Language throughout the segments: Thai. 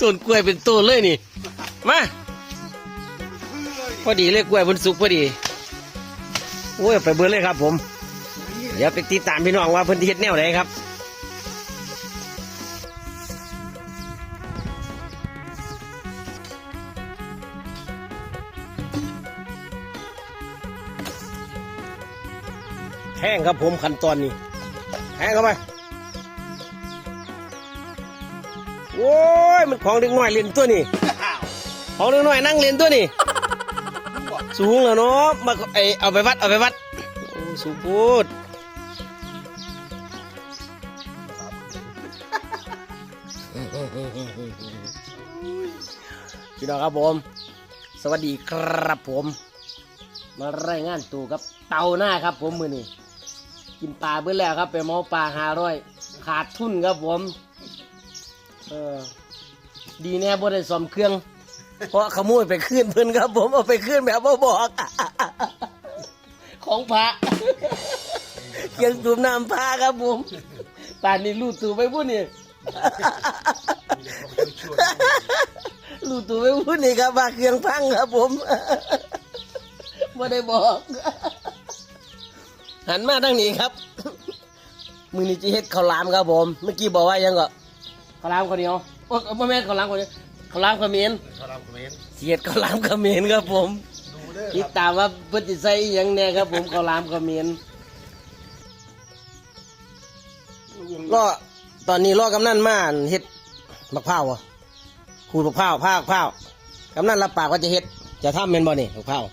ต้นกล้วยเป็นต้นเลยนี่ มา พอดีเลยกล้วยบนสุกพอดี โอ้ยไปเบิร์เลยครับผม เดี๋ยวไปติดตามพี่น้องว่าเพิ่นสิเฮ็ดแนวไหนครับแห้งครับผมขั้นตอนนี้แห้งเข้าไป โอ้ มันของเด็กน้อยเรียนตัวนี่ของเด็กน้อยนั่งเรียนตัวนี่สูงแล้วเนาะมาไอเอาไปวัดเอาไปวัดโอ้สูงพูดพี่น้องครับผม สวัสดีครับผม มารายงานตัวกับเตาหน้าครับผมมือนี่กินปลาเบื่อแล้วครับ ไปเมาปลาหาร้อยขาดทุนครับผม เออ ดีแน่บ่ได้ซ่อมเครื่อง เพราะขโมยไปขึ้นเพิ่นครับ ผมเอาไปขึ้นแบบบ่บอก ของพระเครื่องสูบน้ำพระครับผมป่านนี้รูดตูไปพูดนี่รูดตูไปพูดนี่ครับว่าเครื่องพังครับ ผมไม่ได้บอก หันมาทางนี้ครับมือนี้จะเฮ็ดข้าวหลามครับผม เมื่อกี้บอกว่ายังก็ ข้าวหลามข้าวเหนียวโอ้ไม่แม่นข้าวหลามข้าวเหนียวข้าวหลามข้าวเหม็นเขาทำคอมเมนต์เสียดข้าวหลามข้าวเหม็นครับผม ดูเด้อติดตามว่าเพิ่นสิใส่อิหยังแน่ครับ ผมข้าวหลามข้าวเหม็นก็ตอนนี้รอกำนันมาเฮ็ดมะพร้าวอะขูดมะพร้าวพร้าวพร้าวกำนันรับปากว่าจะเฮ็ดจะทำเป็นบ่นี่มะพร้าว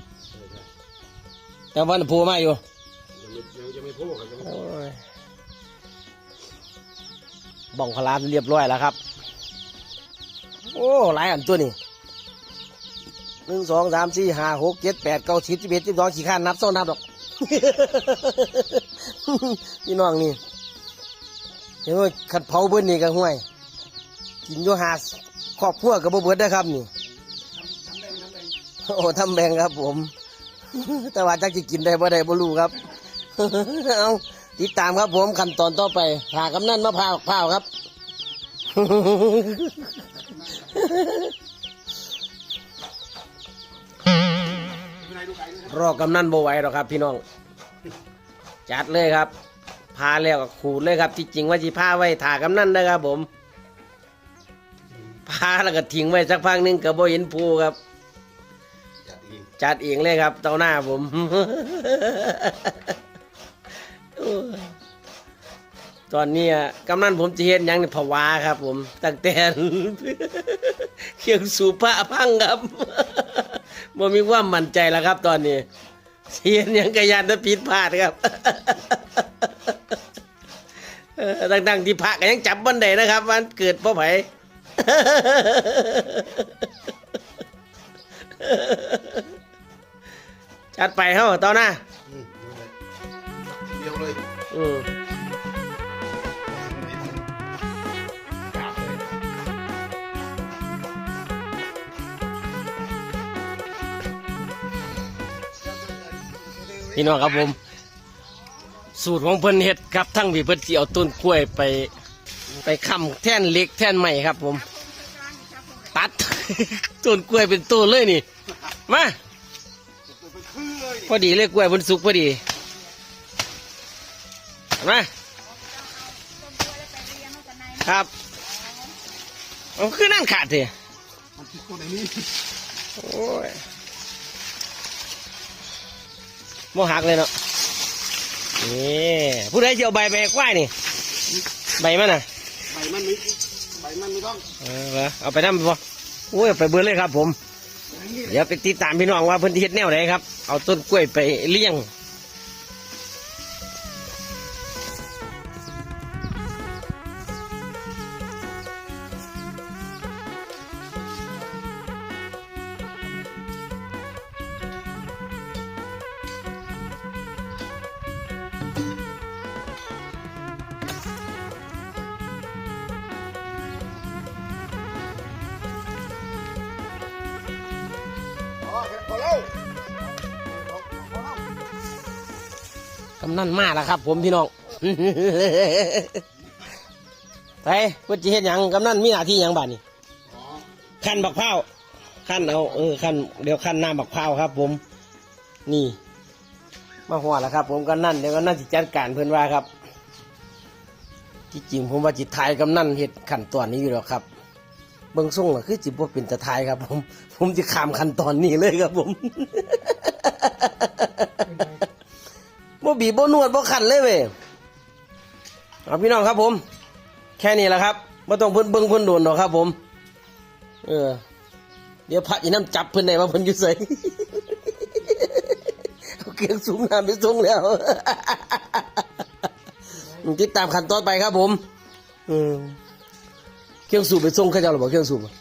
แต่วันพูมาอยู่ยังยังไม่พูดกันยังไม่โอ้ย บ้องขลามเรียบร้อยแล้วครับ โอ้หลายอันตัวนี่หนึ่งสองสามสี่ห้าหกเจ็ดแปดเก้าสิบสิบเอ็ดสิบสองสี่ข้านนับโซ่นับดอกพี่น้องนี่เห็นว่าขัดเผาเบิ้นี่กันห่วย กินอยู่หาครอบครัวกับเบิดได้ครับนี่โอ้ทำแบงครับผม แต่ว่าจักจะกินได้บ่ได้บ่รู้ครับ เอา ติดตามครับผมขั้นตอนต่อไปหากำนันมะพร้าวพร้าวครับ รอกำนันโบไหวหรอกครับ พี่น้อง จัดเลยครับ พาแล้วก็ขูดเลยครับ ที่จริงว่าจีพาไว้ถ่ากำนันนะครับผมพาแล้วก็ทิ้งไว้สักพักนึงก็บ่เห็นภูครับจัดเองจัดเองเลยครับเต้าหน้าผม ตอนนี้อะกำนันผมจะเห็นยังในภาวะครับ ผม ตั้งแต่เครื่องสูบผ้าพังครับบ่มีความมั่นใจแล้วครับ ตอนนี้เสียนยังกระยานจะผิดพลาดครับเออดังๆที่พระก็ยังจับบันไดนะครับวันเกิดเพ่อไผจัดไปเฮ้าต้าหน้า เดียวเลยอืมจับเลยพี่น้องครับผม สูตรของเพิ่นเฮ็ดครับทั้งพี่เพิ่นสิเอาต้นกล้วยไป ไปค้ำแท่นเหล็กแท่นใหม่ครับ ผม ตัด ต้นกล้วยเป็นต้นเลยนี่มาพอดีเลยกล้วยบนสุกพอดี มาครับเอาคือนั่นขาดเถอะมันคิดคนไหนนี่โอ้ยโมหักเลยเนาะนี่ผู้ใดจะเอาใบไปให้ควายนี่ ใบมันน่ะ ใบมันไม่ใบมันไม่ต้อง เออเหรอเอาไปนั่นบ่โอ้ยเอาไปเบื่อเลยครับผม เดี๋ยวไปติดตามพี่น้องว่าเพิ่นสิเฮ็ดแนวไหนครับ เอาต้นกล้วยไปเลี้ยง กำนันมาแล้วครับ ผมพี่น้องไปเพิ่นสิเฮ็ดหยังกำนันมีหน้าที่หยังบ้าดนี่อ๋อขั้นบักพร้าวขั้นเอาเออขั้นเดี๋ยวขั้นน้ำบักพร้าวครับ ผม นี่ มาหัวแล้วครับ ผมก็นั่นเดี๋ยวก็นั่นจิจัดการเพื่อนว่าครับที่จริงผมว่าจิตทายกำนั่นเห็ดขั้นตอนนี้อยู่แล้วครับ เบิ้งส่งก็คือจิบว่าเป็นตะทายครับ ผม ผมจะข้ามขั้นตอนนี้เลยครับผมบ่บีบบ่นวดบ่ขันเลยเว้ยเอาพี่น้องครับผม แค่นี้แหละครับไม่ต้องเพิ่นเบิ่งเพิ่นโดนหรอกครับ ผม เออ เดี๋ยวพระอีน้ำจับเพิ่นได้ว่าเพิ่นอยู่ไสเอาเครื่งสูบน้ำไปส่งแล้วติดตามขั้นตอนไปครับผม อืม เครื่องสูบไปส่งเขาเจ้าหรือเปล่าเครื่องสูบอะ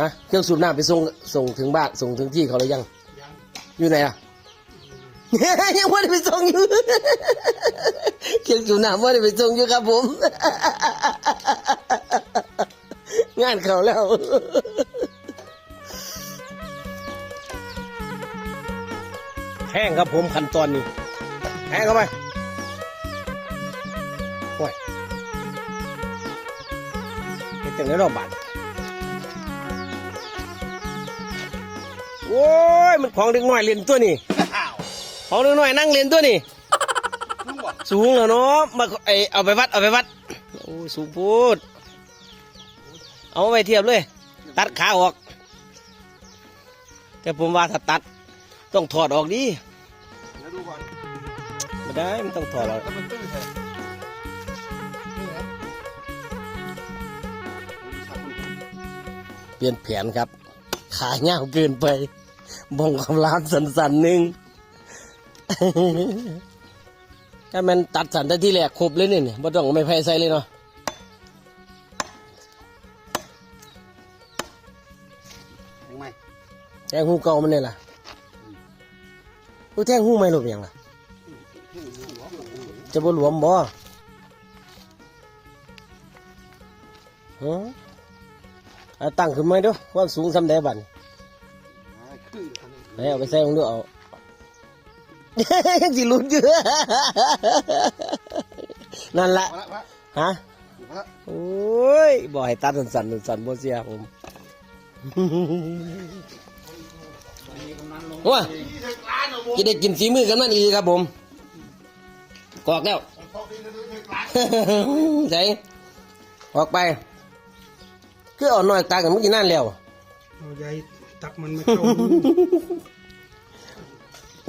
ฮะเครื่องสูบน้ำไปส่งส่งถึงบ้านส่งถึงที่เขาหรือยัง อยู่ไหนอะยังไม่ได้ไปส่งอยู่เครื่องสูบน้ำไม่ได้ไปส่งอยู่ครับผม งานเขาแล้วแห้งครับผมขั้นตอนนี้แห้งเข้าไป เห็นจังเลยรอบบาดโอ้ยมันของเด็กน้อยเรียนตัวนี่อ้าวของเด็กน้อยนั่งเรียนตัวนี่ลุงบอกสูงแล้วเนาะมาไอเอาไปวัดเอาไปวัดโอ้ยสูงพูดเอาไปเทียบเลย ตัดขาออก แต่ผมว่าถ้าตัด ต้องถอดออกดิเดี๋ยวดูก่อนไม่ได้มันต้องถอดออก เปลี่ยนแผนครับ ขาเงาวเกินไปบงคำรามสันๆหนึ่งถ้ามันตัดสันได้ที่แรกครบเลยนี่เนี่ยไม่ต้องไม่ไพ่ใส่เลยเนาะเห็นไหมแทงหูเก่ามันเนี่ยล่ะกูแทงหูไม่หลบยังล่ะ จะบ่หลวมบ่ฮะ เอาตั้งขึ้นไหมาดูความสูงสำได้บัดนคือทำให้เอาไปใส่ของดูเอา ยังสิลุ้นอยู่ นั่นละมาละมาละฮะมาละโอ้ยบ่ให้ตัดสั่นๆสั่นๆบ่เสียผมว้านี่ถึงร้านเหรอผมจะได้กินฝีมือกันนั่นอีกครับผมกอกแล้วพอดีนะถึงร้านใส่ออกไป คืออ่อนน้อยตากันเมื่อกี้นั่นแล้วเอาใหญ่ตักมันไม่เข้า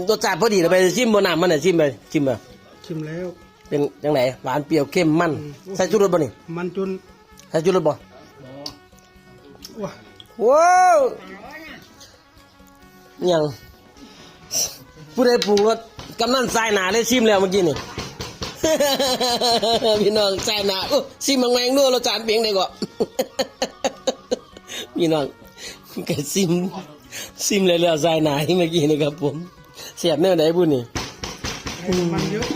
รสชาติพอดีเลยไปชิมบนน้ำมันน่ะชิมไปชิมไปชิมแล้วเป็นยังไงหวานเปรี้ยวเข้มมันใส่ชูรสบ่นี่มันจนใส่ชูรสบ่ว้าว้าวยังผู้ใดปรุงรสกำนันใส่หนาเลยชิมแล้วเมื่อกี้นี่พี่น้องใส่หนาโอ้ชิมมังแมงด้วยรสจานเพียงได้ก็ พี่น้องก็ซิมซิมเลยแล้วใส่หนาให้เมื่อกี้นี่ครับผมเสียบแนวไหนบุญนี่มันเยอะ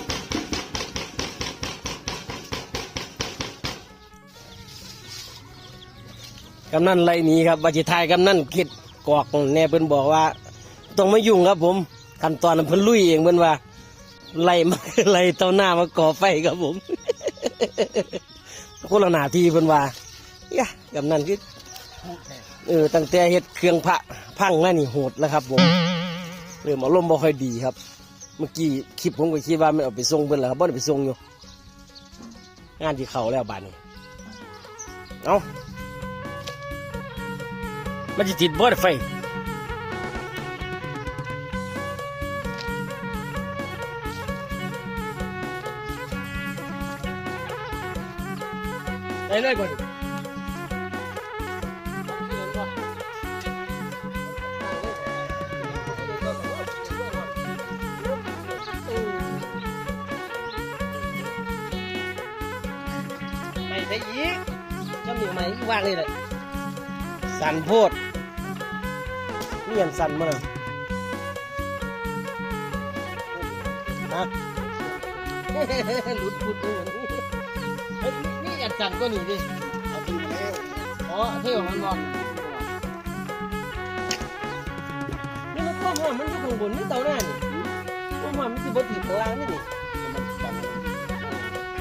กำนันไรหนี้ครับวาจิทายกำนันคิดกอกแน่เพิ่นบอกว่าต้องไมายุ่งครับผมขั้นตอนนั้นเพิ่นลุยเองเพิ่นว่าไล่มาไล่เต้าหน้ามาก่อไฟครับผมคนละหน้าที่เพิ่นว่ายะกำนันคือ เออตั้งแต่เฮ็ดเครื่องพระพังแล้วนี่โหดแล้วครับผมเริ่มอารมณ์บ่ค่อยดีครับ เมื่อกี้คลิปผมก็คิดว่ามันเอาไปส่งเพิ่นแล้วครับบ่ได้ไปส่งอยู่งานที่เขาแล้วบาดนี้เอามันจะติดบ่ได้ไฟได้เลยก่อน ได้อีกจำหนิวไหมวางเลยเลยสันโพดเลี่ยนสันมาเลยฮะหลุดพุดเลยนี่อยากสั่นก็หนีดิเอาที่มาแล้วอ๋อเท่ของมันบอกนี่มันความหอมมันอยู่ข้างบนนี่เต่าหน้านี่ความหอมมันคือบนถีบข้างล่างนี่นี่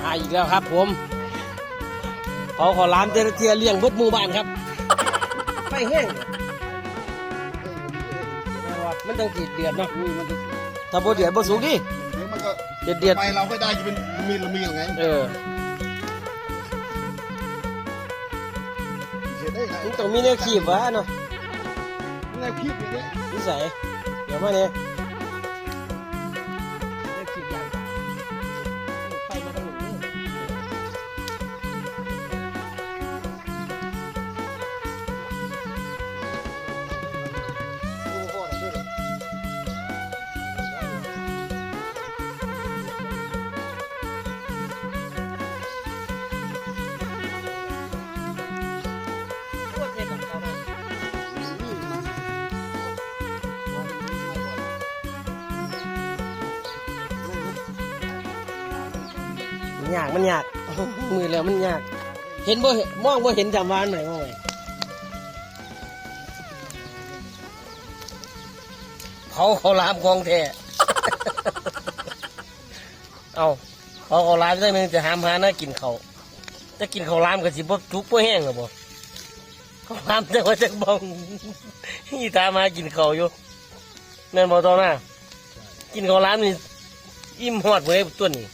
อ่าอีกแล้วครับผม เขาขอร้านเจรเทียเลี้ยงเบดหมู่บ้านครับไฟแห้งเนี่ยมันต้องติดเดือดเนาะอุ้ยมันจะถ้าบ่เดือดบ่สุกดิเดี๋ยวมันก็เดือดเดือดไปเราก็ได้จะเป็นมีละมีละไงเออเสียได้ไงมันต้องมีแนวขีบวะเนาะแนวคิดอย่างเงี้ยนิสัยเดี๋ยวมาเนี่ย ยากมันยาก มือแล้วมันยาก เห็นบ่หมองบ่เห็นจำวานหน่อยว่ไงเขาเขาลามกองแท้เอาเขาเขาลามจังหนึงจะหามหาน่ากินเขาจะกินเขาลามกับสิบ่ทุกบ่แห้งหรอบ่เขาลามแต่ว่าจะบองอีตามากินเขาอยู่แม่นบ่ตอนน่ะกินเขาลามนี่อิ่มหอดเลยตัวนี้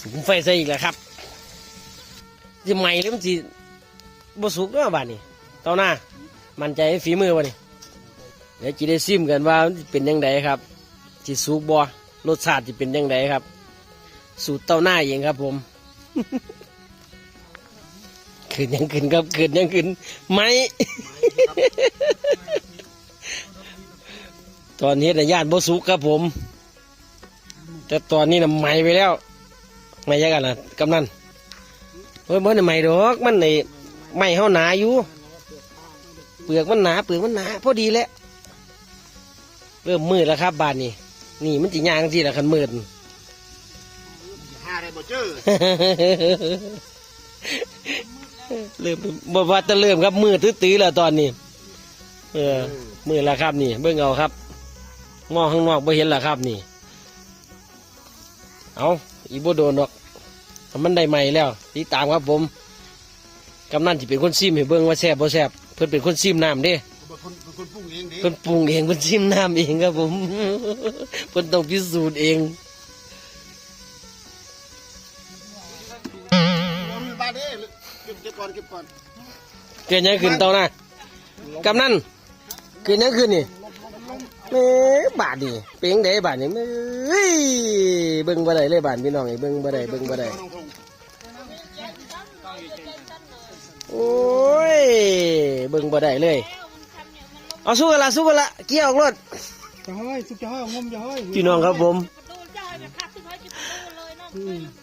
สูงไฟใส่อีกแล้วครับจะใหม่หรือมันสิบ่สุกเนาะบ้านนี้ตอนหน้ามั่นใจในฝีมือวะนี่เดี๋ยวจะได้ซิมกันว่าเป็นยังไงครับสิสุกบ่รสชาติจะเป็นยังไงครับ สูตรเต้าหน้าเองครับผมขึ้นยังขึ้นครับขึ้นยังขึ้นไหมตอนนี้นะญาติบสุกครับผม แต่ตอนนี้นะไหมไปแล้ว ไหมยังกันนะกำนันเฮ้ยมันใหม่ดอกมันในไม่เฮาหนาอยู่ เปลือกมันหนาเปลือกมันหนาพอดีแหล้ว เริ่มมืดแล้วครับบานนี้ นี่มันจียางสิละคันมืดห้าได้บ่เจอเริ่มบ่ว่าจะเริ่มครับมืดตื้อๆแล้วตอนนี้ เออ มืดแล้วครับนี่ เบิ่งเอาครับมองข้างนอกบ่เห็นแล้วครับนี่ เอาอีบ่โดนดอกถ้า มันได้ใหม่แล้วติดตามครับผมกำนันจะเป็นคนซิมให้เบิ่งว่าแซ่บบ่แซ่บเพิ่นเป็นคนซิมน้ำเด้เป็นคนเป็นคนปรุงเองดิเพิ่นปรุงเองเพิ่นซิมน้ำเองครับผมเพิ่นต้องพิสูจน์เองมีบ้านดิเก็บเก็บก่อนเก็บก่อนเกิดหยังขึ้นเตาหน้ากำนันเกิดหยังขึ้นนี่แหม่บาดนี่เปียงได้บาดนี่เอ้ยเบิ่งบ่ได้เลยบาดพี่น้องไอ้เบิ่งบ่ได้เบิ่งบ่ได้ โอ้ยเบิ่งบ่ได้เลย เอาสู้กันละสู้กันละเกี่ยวออกรถจะห้อยสุกจะห้อยเอางมจะห้อยพี่น้องครับผมดูเจ้าเนี่ยค่ะที่เขาจะดูเลยเนาะ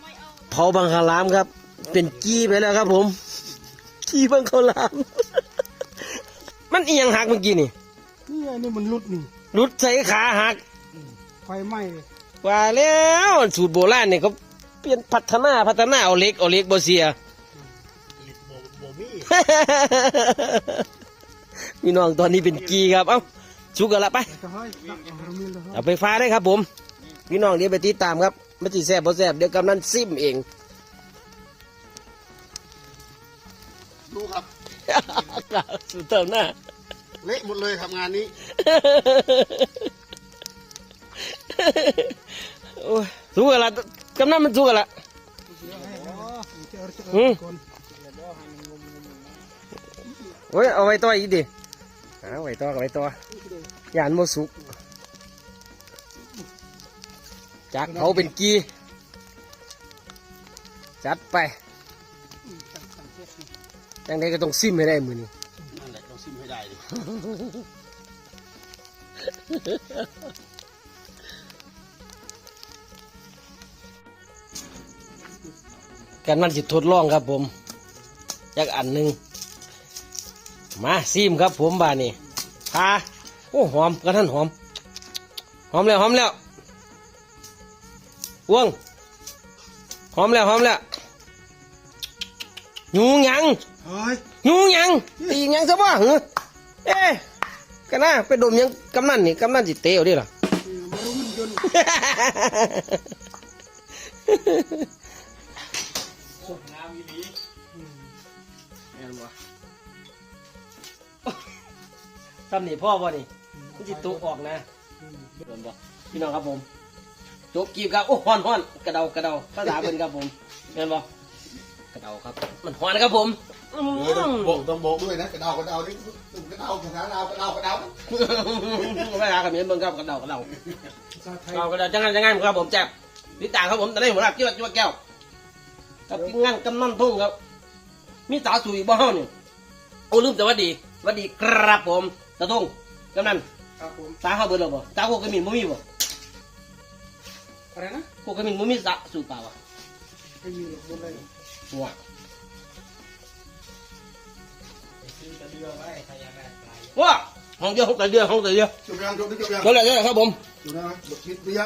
ไม่เอาเผาบังคลามครับ เป็นกี้ไปแล้วครับ ผมกี้บังคลาม มันอีหยังหักเมื่อกี้นี่นี่ไงนี่มันรุดนี่รุดใส่ขาหักไฟไหม้ว่าแล้วสูตรโบราณเนี่ยเขาเปลี่ยนพัฒนาพัฒนาเอาเหล็กเอาเหล็กบ่เสียลิบบ่บ่มี พี่น้องตอนนี้เป็นกีครับ เอ้าสุกกันละไปจะห้อยตักเอาเรามีเลยครับเอาไปฟ้าได้ครับผม พี่น้องเดี๋ยวไปติดตามครับมันสิแซ่บบ่แซ่บเดี๋ยวกำนันซิมเอง ดูครับสุดเติมหน้า เละหมดเลยครับงานนี้โอ้ยสุกกันละกำนันมันสุกกันละจะเอาจะอืเอามก่อน โอ้ยเอาไว้ต่ออีกดิเอาไว้ต่อเอาไว้ต่อยานโมสุกจากเขาเป็นกีจัดไปจังไดก็ต้องซิมให้ได้มือนี้นั่นแหละต้องซิมให้ได้ดิกันมันสิทดลองครับผมจักอันหนึ่ง มาซิมครับผมบานี่พาโอ้หอมกระทันหอม หอมแล้วหอมแล้ววงหอมแล้วหอมแล้วยูหยังเฮ้ยยูหยังตีหยังซะบ่เหรอเอ๊ะกันนะไปดมหยังกำนันนี่กำนันสิเตะเอาดิล่ะมารุมมันจนแม่นบ่ำนี่พ่อบ่นี่มันจิตุออกนะเห็นบ่พี่น้องครับผมจบกีบครับโอ้ฮ้อนฮ้อนกระเดากระเดาภาษาเป็นครับผมเห็นบ่กระเดาครับ มันฮ้อนครับผมอืเออต้องมโบกต้องโบกด้วยนะกระเดากระเดานี่กระเดาภาษาลาวกระเดากระเดาภาษาเขมรเบิ่งครับกระเดากระเดาภาษาไทยเราก็จะจังงันจังงันครับผมแจ๊บนี่ต่างครับผมแต่ได้หัวหน้าจิ้วจิ้วแก้วกับกินงานกำนันทุ่งครับ มีสาวสวยบ้าเนี่ยโอ้ลืมแต่ว่าดี ว่าดีครับผมตาทุ่งกำนันครับผมตาเข้าเบิดแล้วบ่ตาโคกระมินบ่มีบ่อะไรนะโคกระมินบ่มีสาวสูตรเปล่าอะไม่มีหรอกบนเลยหัวว้าห้องเดียวห้องแต่เดียวห้องแต่เดียวจบยังจบจบยังจบแล้วจบแล้วครับผมจบยังจบคิดหรือยัง